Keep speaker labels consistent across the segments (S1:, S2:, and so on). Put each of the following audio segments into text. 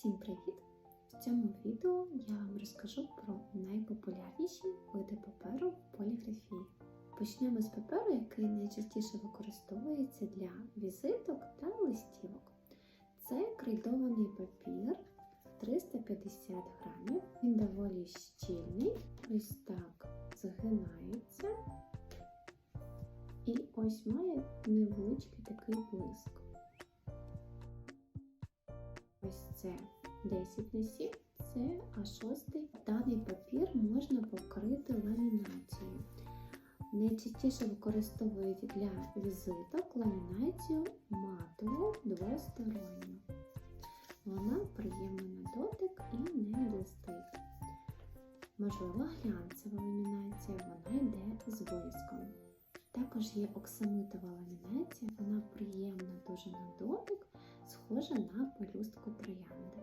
S1: Всім привіт! В цьому відео я вам розкажу про найпопулярніші види паперу в поліграфії. Почнемо з паперу, який найчастіше використовується для візиток та листівок. Це крейдований папір 350 грамів. Він доволі щільний, ось так згинається. І ось має невеличкий такий блиск. Ось це 10 на 7, це А6. Даний папір можна покрити ламінацією. Найчастіше використовують для візиток ламінацію матову двосторонню. Вона приємна на дотик і не блистить. Можливо, глянцева ламінація, вона йде з блиском. Також є оксамитова ламінація, вона приємна дуже на дотик, схожа на пелюстку троянди.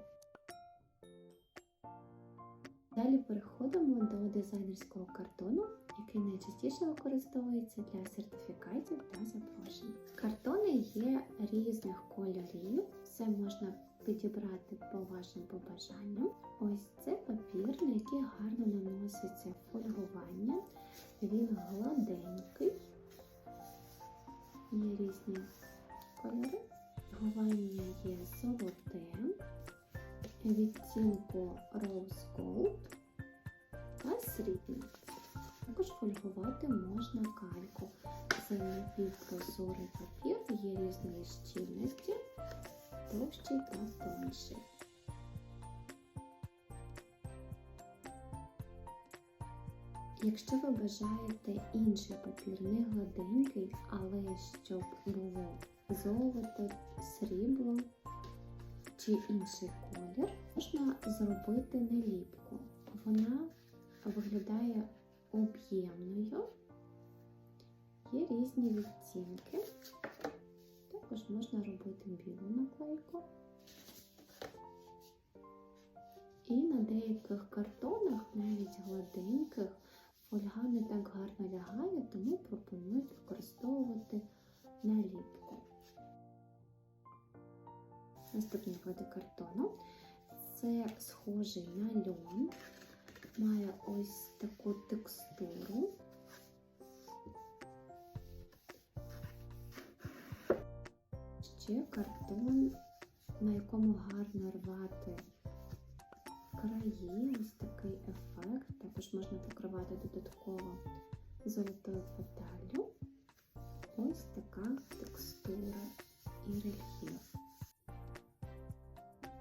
S1: Далі переходимо до дизайнерського картону, який найчастіше використовується для сертифікатів та запрошень. Картони є різних кольорів, все можна підібрати по вашим побажанням. Ось це папір, на який гарно наноситься фольгування. Він гладенький, є різні кольори. Фольгування є золоте, відтінку Rose Gold та срібне. Також фольгувати можна кальку. Це напівпрозорий папір, є різної щільності, товщий та тонший. Якщо ви бажаєте інший папір, не гладенький, але щоб було золото, срібло чи інший колір, можна зробити наліпку. Вона виглядає об'ємною, є різні відтінки. Також можна робити білу наклейку. І на деяких картонах, навіть гладеньких, фольга не так гарно лягає, тому пропонують використовувати наліпку. Наступні види картону. Це схожий на льон, має ось таку текстуру. Ще картон, на якому гарно рвати краї, ось такий ефект. Також можна покривати додатково золотою фаталлю.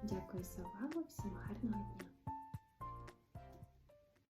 S1: Дякую за увагу, всім гарного дня!